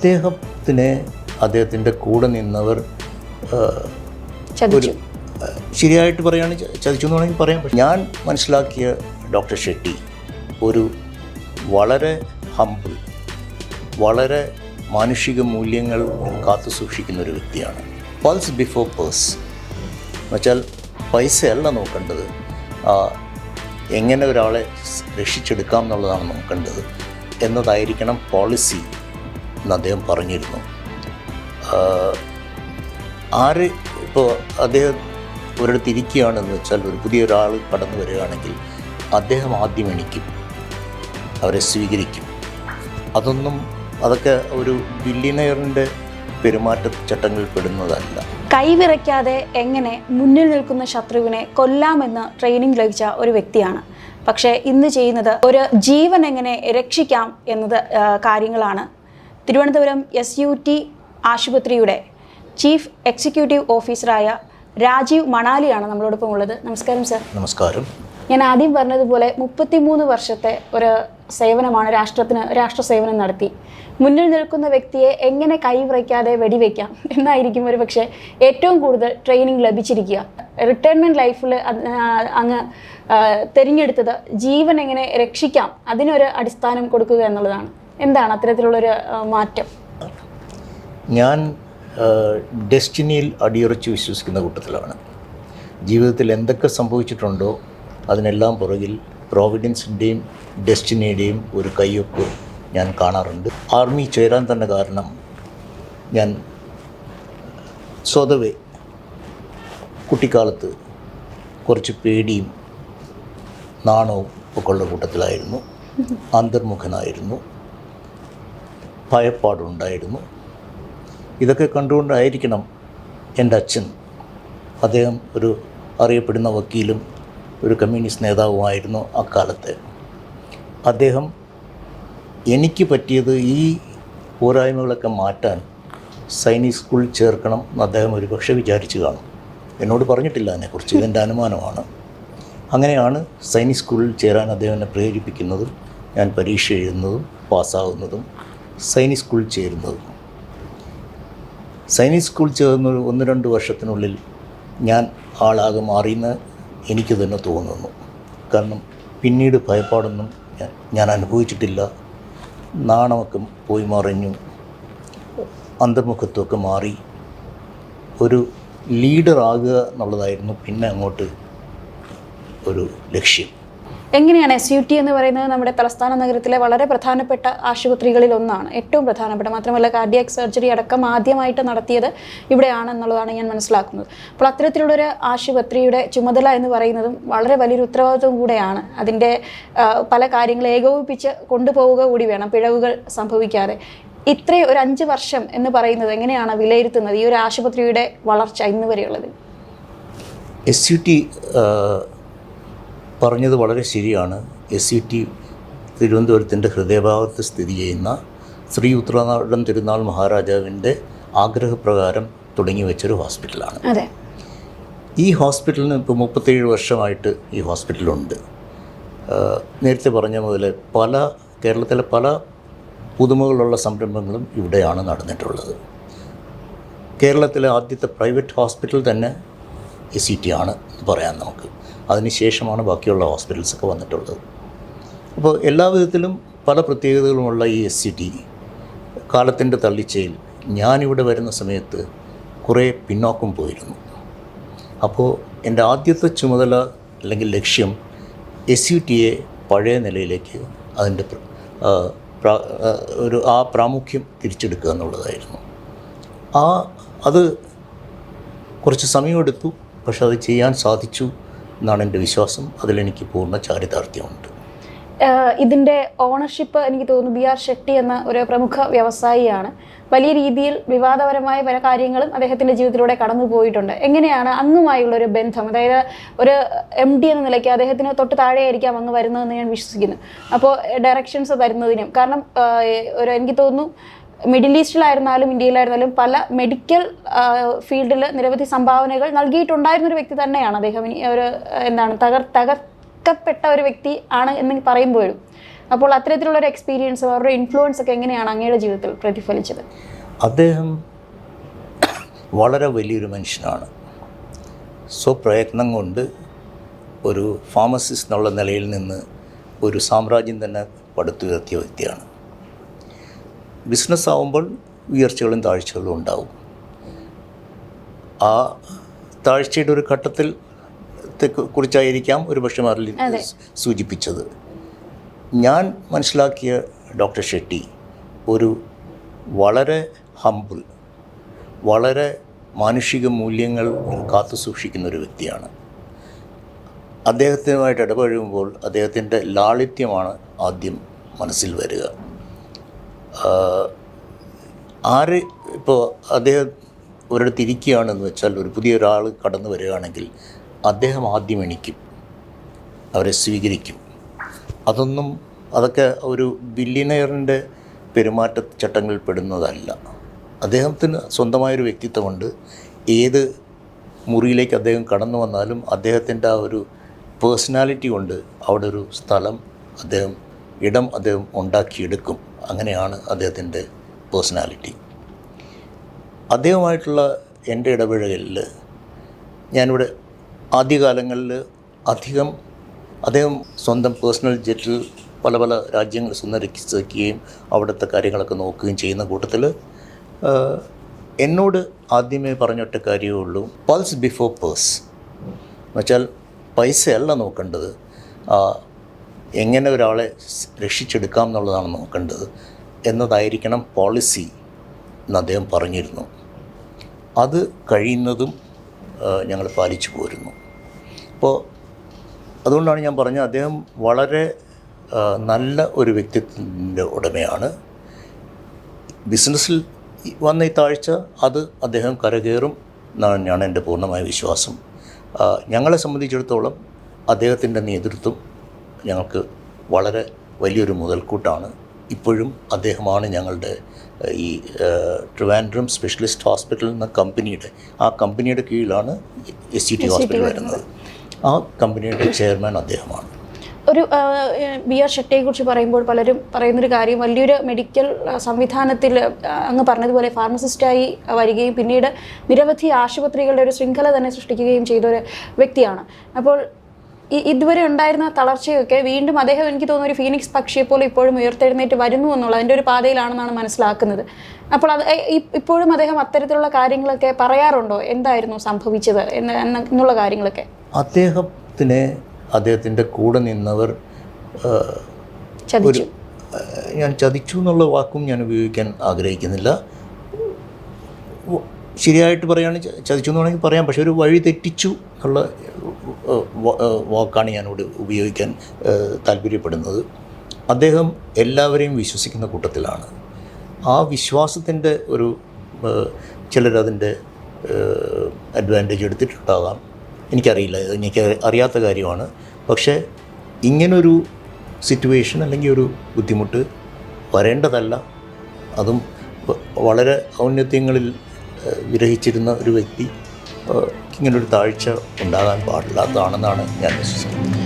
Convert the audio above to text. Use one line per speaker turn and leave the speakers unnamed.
അദ്ദേഹത്തിനെ അദ്ദേഹത്തിന്റെ കൂടെ നിന്നവർ
ഒരു
ശരിയായിട്ട് പറയുകയാണെങ്കിൽ ചതിച്ചു എന്ന് വേണമെങ്കിൽ പറയാം. പക്ഷെ ഞാൻ മനസ്സിലാക്കിയ ഡോക്ടർ ഷെട്ടി ഒരു വളരെ ഹംബിൾ വളരെ മാനുഷിക മൂല്യങ്ങൾ കാത്തു സൂക്ഷിക്കുന്ന ഒരു വ്യക്തിയാണ്. പൾസ് ബിഫോർ പേഴ്സ് എന്നുവെച്ചാൽ പൈസയല്ല നോക്കേണ്ടത്. എങ്ങനെ ഒരാളെ രക്ഷിച്ചെടുക്കാം എന്നുള്ളതാണ് നോക്കേണ്ടത്. എന്നതായിരിക്കണം പോളിസി എന്ന് അദ്ദേഹം പറഞ്ഞിരുന്നു. ആര് ഇപ്പോൾ അദ്ദേഹം ഒരിടത്ത് ഇരിക്കുകയാണെന്ന് വെച്ചാൽ ഒരു പുതിയ ഒരാൾ കടന്നു വരികയാണെങ്കിൽ അദ്ദേഹം ആദ്യം എണിക്കും അവരെ സ്വീകരിക്കും. അതൊന്നും അതൊക്കെ ഒരു ബില്ലിനെയറിന്റെ പെരുമാറ്റ ചട്ടങ്ങളിൽ പെടുന്നതല്ല.
കൈവിറയ്ക്കാതെ എങ്ങനെ മുന്നിൽ നിൽക്കുന്ന ശത്രുവിനെ കൊല്ലാമെന്ന് ട്രെയിനിങ് ലഭിച്ച ഒരു വ്യക്തിയാണ്. പക്ഷേ ഇന്ന് ചെയ്യുന്നത് ഒരു ജീവൻ എങ്ങനെ രക്ഷിക്കാം എന്നത് കാര്യങ്ങളാണ് തിരുവനന്തപുരം എസ് യു ടി ആശുപത്രിയുടെ ചീഫ് എക്സിക്യൂട്ടീവ് ഓഫീസറായ രാജീവ് മണാലിയാണ് നമ്മളോടൊപ്പം ഉള്ളത്. നമസ്കാരം സർ.
നമസ്കാരം.
ഞാൻ ആദ്യം പറഞ്ഞതുപോലെ മുപ്പത്തിമൂന്ന് വർഷത്തെ ഒരു സേവനമാണ് രാഷ്ട്രത്തിന് രാഷ്ട്ര സേവനം നടത്തി. മുന്നിൽ നിൽക്കുന്ന വ്യക്തിയെ എങ്ങനെ കൈവിറയ്ക്കാതെ വെടിവെക്കാം എന്നായിരിക്കും ഒരു പക്ഷേ ഏറ്റവും കൂടുതൽ ട്രെയിനിങ് ലഭിച്ചിരിക്കുക. റിട്ടയർമെന്റ് ലൈഫിൽ അങ്ങ് തിരഞ്ഞെടുത്തത് ജീവൻ എങ്ങനെ രക്ഷിക്കാം? അതിനൊരു അടിസ്ഥാനം കൊടുക്കുക എന്നുള്ളതാണ്. എന്താണ് അത്തരത്തിലുള്ളൊരു മാറ്റം?
ഞാൻ ഡെസ്റ്റിനിയിൽ അടിയുറച്ച് വിശ്വസിക്കുന്ന കൂട്ടത്തിലാണ്. ജീവിതത്തിൽ എന്തൊക്കെ സംഭവിച്ചിട്ടുണ്ടോ അതിനെല്ലാം പുറകിൽ പ്രോവിഡൻസിന്റെയും ഡെസ്റ്റിനിയുടെയും ഒരു കയ്യൊപ്പ് ഞാൻ കാണാറുണ്ട്. ആർമി ചേരാൻ തന്നെ കാരണം ഞാൻ സ്വതവേ കുട്ടിക്കാലത്ത് കുറച്ച് പേടിയും നാണവും ഒക്കെ ഉള്ള കൂട്ടത്തിലായിരുന്നു. അന്തർമുഖനായിരുന്നു. ഭയപ്പാടുണ്ടായിരുന്നു. ഇതൊക്കെ കണ്ടുകൊണ്ടായിരിക്കണം എന്റെ അച്ഛൻ അദ്ദേഹം ഒരു അറിയപ്പെടുന്ന വക്കീലും ഒരു കമ്മ്യൂണിസ്റ്റ് നേതാവുമായിരുന്നു അക്കാലത്ത്. അദ്ദേഹം എനിക്ക് പറ്റിയത് ഈ പോരായ്മകളൊക്കെ മാറ്റാൻ സൈനിക് സ്കൂൾ ചേർക്കണം എന്ന് അദ്ദേഹം ഒരുപക്ഷെ വിചാരിച്ചു കാണും. എന്നോട് പറഞ്ഞിട്ടില്ല അതിനെക്കുറിച്ച് ഇതെന്റെ അനുമാനമാണ്. അങ്ങനെയാണ് സൈനിക് സ്കൂളിൽ ചേരാൻ അദ്ദേഹം എന്നെ പ്രേരിപ്പിക്കുന്നതും ഞാൻ പരീക്ഷ എഴുതുന്നതും പാസ്സാവുന്നതും സൈനിക് സ്കൂളിൽ ചേരുന്നത്. സൈനിക് സ്കൂൾ ചേർന്ന് ഒന്ന് രണ്ട് വർഷത്തിനുള്ളിൽ ഞാൻ ആളാകെ മാറിയെന്ന് എനിക്ക് തന്നെ തോന്നുന്നു. കാരണം പിന്നീട് ഭയപ്പാടൊന്നും ഞാൻ- അനുഭവിച്ചിട്ടില്ല. നാണമൊക്കെ പോയി മറിഞ്ഞു. അന്തർമുഖത്വമൊക്കെ മാറി. ഒരു ലീഡർ ആകുക എന്നുള്ളതായിരുന്നു പിന്നെ അങ്ങോട്ട് ഒരു ലക്ഷ്യം.
എങ്ങനെയാണ് എസ് യു ടി എന്ന് പറയുന്നത് നമ്മുടെ തലസ്ഥാന നഗരത്തിലെ വളരെ പ്രധാനപ്പെട്ട ആശുപത്രികളിൽ ഒന്നാണ് ഏറ്റവും പ്രധാനപ്പെട്ട. മാത്രമല്ല കാർഡിയാക് സർജറി അടക്കം ആദ്യമായിട്ട് നടത്തിയത് ഇവിടെയാണെന്നുള്ളതാണ് ഞാൻ മനസ്സിലാക്കുന്നത്. അപ്പോൾ അത്തരത്തിലുള്ളൊരു ആശുപത്രിയുടെ ചുമതല എന്ന് പറയുന്നതും വളരെ വലിയൊരു ഉത്തരവാദിത്വം കൂടെയാണ് അതിന്റെ പല കാര്യങ്ങൾ ഏകോപിപ്പിച്ച് കൊണ്ടുപോവുക കൂടി വേണം പിഴവുകൾ സംഭവിക്കാതെ. ഇത്രയും ഒരു അഞ്ച് വർഷം എന്ന് പറയുന്നത് എങ്ങനെയാണ് വിലയിരുത്തുന്നത് ഈ ഒരു ആശുപത്രിയുടെ വളർച്ച ഇന്ന് വരെയുള്ളത്
എസ് യു ടി പറഞ്ഞത് വളരെ ശരിയാണ്. എസ് സി ടി തിരുവനന്തപുരത്തിന്റെ ഹൃദയഭാഗത്ത് സ്ഥിതി ചെയ്യുന്ന ശ്രീ ഉത്രാടം തിരുനാൾ മഹാരാജാവിന്റെ ആഗ്രഹപ്രകാരം തുടങ്ങി വെച്ചൊരു ഹോസ്പിറ്റലാണ്.
അതെ.
ഈ ഹോസ്പിറ്റലിന് ഇപ്പോൾ മുപ്പത്തേഴ് വർഷമായിട്ട് ഈ ഹോസ്പിറ്റലുണ്ട്. നേരത്തെ പറഞ്ഞ മുതൽ പല കേരളത്തിലെ പല പുതുമകളുള്ള സംരംഭങ്ങളും ഇവിടെയാണ് നടന്നിട്ടുള്ളത്. കേരളത്തിലെ ആദ്യത്തെ പ്രൈവറ്റ് ഹോസ്പിറ്റൽ തന്നെ എ സി ടി ആണ് എന്ന് പറയാം നമുക്ക്. അതിനുശേഷമാണ് ബാക്കിയുള്ള ഹോസ്പിറ്റൽസൊക്കെ വന്നിട്ടുള്ളത്. അപ്പോൾ എല്ലാ വിധത്തിലും പല പ്രത്യേകതകളുമുള്ള ഈ എസ് സി ടി കാലത്തിന്റെ തള്ളിച്ചയിൽ ഞാനിവിടെ വരുന്ന സമയത്ത് കുറേ പിന്നോക്കം പോയിരുന്നു. അപ്പോൾ എന്റെ ആദ്യത്തെ ചുമതല അല്ലെങ്കിൽ ലക്ഷ്യം എസ് യു ടിയെ പഴയ നിലയിലേക്ക് അതിന്റെ ഒരു ആ പ്രാമുഖ്യം തിരിച്ചെടുക്കുക എന്നുള്ളതായിരുന്നു. ആ അത് കുറച്ച് സമയമെടുത്തു. പക്ഷെ അത് ചെയ്യാൻ സാധിച്ചു. എന്നാണ് എന്റെ വിശ്വാസം. അതിലെനിക്ക് പൂർണ ചാരിതാർത്ഥ്യമുണ്ട്.
ഇതിന്റെ ഓണർഷിപ്പ് എനിക്ക് തോന്നുന്നു ബി ആർ ഷെട്ടി എന്ന ഒരു പ്രമുഖ വ്യവസായിയാണ്. വലിയ രീതിയിൽ വിവാദപരമായ പല കാര്യങ്ങളും അദ്ദേഹത്തിന്റെ ജീവിതത്തിലൂടെ കടന്നു പോയിട്ടുണ്ട്. എങ്ങനെയാണ് അങ്ങുമായുള്ള ഒരു ബന്ധം? അതായത് ഒരു എം ഡി എന്ന നിലയ്ക്ക് അദ്ദേഹത്തിന് തൊട്ട് താഴെയായിരിക്കാം അങ്ങ് വരുന്നതെന്ന് ഞാൻ വിശ്വസിക്കുന്നു. അപ്പോൾ ഡയറക്ഷൻസ് തരുന്നതിനും കാരണം ഒരു എനിക്ക് തോന്നുന്നു മിഡിൽ ഈസ്റ്റിലായിരുന്നാലും ഇന്ത്യയിലായിരുന്നാലും പല മെഡിക്കൽ ഫീൽഡിൽ നിരവധി സംഭാവനകൾ നൽകിയിട്ടുണ്ടായിരുന്ന ഒരു വ്യക്തി തന്നെയാണ് അദ്ദേഹം. ഒരു എന്താണ് തകർ തകർക്കപ്പെട്ട ഒരു വ്യക്തി ആണ് എന്ന് പറയുമ്പോഴും. അപ്പോൾ അത്തരത്തിലുള്ള ഒരു എക്സ്പീരിയൻസ് അവരുടെ ഇൻഫ്ലുവൻസ് ഒക്കെ എങ്ങനെയാണ് അങ്ങയുടെ ജീവിതത്തിൽ പ്രതിഫലിച്ചത്?
അദ്ദേഹം വളരെ വലിയൊരു മനുഷ്യനാണ്. സ്വപ്രയത്നം കൊണ്ട് ഒരു ഫാർമസിസ്റ്റ് എന്നുള്ള നിലയിൽ നിന്ന് ഒരു സാമ്രാജ്യം തന്നെ പടുത്തുയർത്തിയ വ്യക്തിയാണ്. ബിസിനസ് ആവുമ്പോൾ ഉയർച്ചകളും താഴ്ചകളും ഉണ്ടാവും. ആ താഴ്ചയുടെ ഒരു ഘട്ടത്തിൽ ത്തെ- കുറിച്ചായിരിക്കാം ഒരു പക്ഷേ മറലി സൂചിപ്പിച്ചത്. ഞാൻ മനസ്സിലാക്കിയ ഡോക്ടർ ഷെട്ടി ഒരു വളരെ ഹമ്പിൾ വളരെ മാനുഷിക മൂല്യങ്ങൾ കാത്തു സൂക്ഷിക്കുന്ന ഒരു വ്യക്തിയാണ്. അദ്ദേഹത്തിനുമായിട്ട് ഇടപഴകുമ്പോൾ അദ്ദേഹത്തിന്റെ ലാളിത്യമാണ് ആദ്യം മനസ്സിൽ വരിക. ആര് ഇപ്പോൾ അദ്ദേഹം ഒരിടത്ത് ഇരിക്കുകയാണെന്ന് വെച്ചാൽ ഒരു പുതിയ ഒരാൾ കടന്നു വരികയാണെങ്കിൽ അദ്ദേഹം ആദ്യം എണിക്കും അവരെ സ്വീകരിക്കും. അതൊന്നും അതൊക്കെ ഒരു ബില്ലിനെയറിന്റെ പെരുമാറ്റ ചട്ടങ്ങളിൽ പെടുന്നതല്ല. അദ്ദേഹത്തിന് സ്വന്തമായൊരു വ്യക്തിത്വമുണ്ട്. ഏത് മുറിയിലേക്ക് അദ്ദേഹം കടന്നു വന്നാലും അദ്ദേഹത്തിന്റെ ആ ഒരു പേഴ്സണാലിറ്റി കൊണ്ട് അവിടെ ഒരു സ്ഥലം അദ്ദേഹം ഇടം അദ്ദേഹം ഉണ്ടാക്കിയെടുക്കും. അങ്ങനെയാണ് അദ്ദേഹത്തിന്റെ പേഴ്സണാലിറ്റി. അദ്ദേഹമായിട്ടുള്ള എന്റെ ഇടപഴകലിൽ ഞാനിവിടെ ആദ്യകാലങ്ങളിൽ അധികം അദ്ദേഹം സ്വന്തം പേഴ്സണൽ ജെറ്റിൽ പല പല രാജ്യങ്ങൾ സന്ദർശിക്കുകയും അവിടുത്തെ കാര്യങ്ങളൊക്കെ നോക്കുകയും ചെയ്യുന്ന കൂട്ടത്തിൽ എന്നോട് ആദ്യമേ പറഞ്ഞൊറ്റ കാര്യമേ ഉള്ളൂ. പൾസ് ബിഫോർ പേഴ്സ് എന്നുവെച്ചാൽ പൈസയല്ല നോക്കേണ്ടത്. എങ്ങനെ ഒരാളെ രക്ഷിച്ചെടുക്കാം എന്നുള്ളതാണ് നോക്കേണ്ടത് എന്നതായിരിക്കണം പോളിസി എന്ന് അദ്ദേഹം പറഞ്ഞിരുന്നു. അത് കഴിയുന്നതും ഞങ്ങൾ പാലിച്ചു പോരുന്നു. അപ്പോൾ അതുകൊണ്ടാണ് ഞാൻ പറഞ്ഞത് അദ്ദേഹം വളരെ നല്ല ഒരു വ്യക്തിത്വത്തിന്റെ ഉടമയാണ്. ബിസിനസ്സിൽ വന്ന ഈ താഴ്ച അത് അദ്ദേഹം കരകയറും എന്നാണ് എന്റെ പൂർണമായ വിശ്വാസം. ഞങ്ങളെ സംബന്ധിച്ചിടത്തോളം അദ്ദേഹത്തിന്റെ നേതൃത്വം ഞങ്ങൾക്ക് വളരെ വലിയൊരു മുതൽക്കൂട്ടാണ്. ഇപ്പോഴും അദ്ദേഹമാണ് ഞങ്ങളുടെ ഈ ട്രിവാൻഡ്രം സ്പെഷ്യലിസ്റ്റ് ഹോസ്പിറ്റൽ എന്ന കമ്പനിയുടെ ആ കമ്പനിയുടെ കീഴിലാണ് എസ് സി ടി ഹോസ്പിറ്റൽ വരുന്നത്. ആ കമ്പനിയുടെ ചെയർമാൻ അദ്ദേഹമാണ്.
ഒരു ബി ആർ ഷെട്ടിയെ കുറിച്ച് പറയുമ്പോൾ പലരും പറയുന്നൊരു കാര്യം വലിയൊരു മെഡിക്കൽ സംവിധാനത്തിൽ അങ്ങ് പറഞ്ഞതുപോലെ ഫാർമസിസ്റ്റായി വരികയും പിന്നീട് നിരവധി ആശുപത്രികളുടെ ഒരു ശൃംഖല തന്നെ സൃഷ്ടിക്കുകയും ചെയ്ത ഒരു വ്യക്തിയാണ്. അപ്പോൾ ഇതുവരെ ഉണ്ടായിരുന്ന തളർച്ചയൊക്കെ വീണ്ടും അദ്ദേഹം എനിക്ക് തോന്നുന്നു ഒരു ഫീനിക്സ് പക്ഷിയെ പോലെ ഇപ്പോഴും ഉയർത്തെഴുന്നേറ്റ് വരുന്നു എന്നുള്ള അതിന്റെ ഒരു പാതയിലാണെന്നാണ് മനസ്സിലാക്കുന്നത്. അപ്പോൾ അത് ഇപ്പോഴും അദ്ദേഹം അത്തരത്തിലുള്ള കാര്യങ്ങളൊക്കെ പറയാറുണ്ടോ? എന്തായിരുന്നു സംഭവിച്ചത് എന്ന് എന്നുള്ള കാര്യങ്ങളൊക്കെ?
അദ്ദേഹത്തിനെ അദ്ദേഹത്തിന്റെ കൂടെ നിന്നവർ ഞാൻ ചതിച്ചു എന്നുള്ള വാക്കും ഞാൻ ഉപയോഗിക്കാൻ ആഗ്രഹിക്കുന്നില്ല. ശരിയായിട്ട് പറയുകയാണെങ്കിൽ ചതിച്ചു എന്ന് വേണമെങ്കിൽ പറയാം. പക്ഷേ ഒരു വഴി തെറ്റിച്ചു എന്നുള്ള വാക്കാണ് ഞാനിവിടെ ഉപയോഗിക്കാൻ താല്പര്യപ്പെടുന്നത്. അദ്ദേഹം എല്ലാവരെയും വിശ്വസിക്കുന്ന കൂട്ടത്തിലാണ്. ആ വിശ്വാസത്തിന്റെ ഒരു ചിലരതിന്റെ അഡ്വാന്റേജ് എടുത്തിട്ടുണ്ടാകാം. എനിക്കറിയില്ല എനിക്ക് അറിയാത്ത കാര്യമാണ്. പക്ഷേ ഇങ്ങനൊരു സിറ്റുവേഷൻ അല്ലെങ്കിൽ ഒരു ബുദ്ധിമുട്ട് വരേണ്ടതല്ല. അതും വളരെ ഔന്നത്യങ്ങളിൽ വിരഹിച്ചിരുന്ന ഒരു വ്യക്തി ഇങ്ങനൊരു താഴ്ച ഉണ്ടാകാൻ പാടില്ലാത്തതാണെന്നാണ് ഞാൻ വിശ്വസിക്കുന്നത്.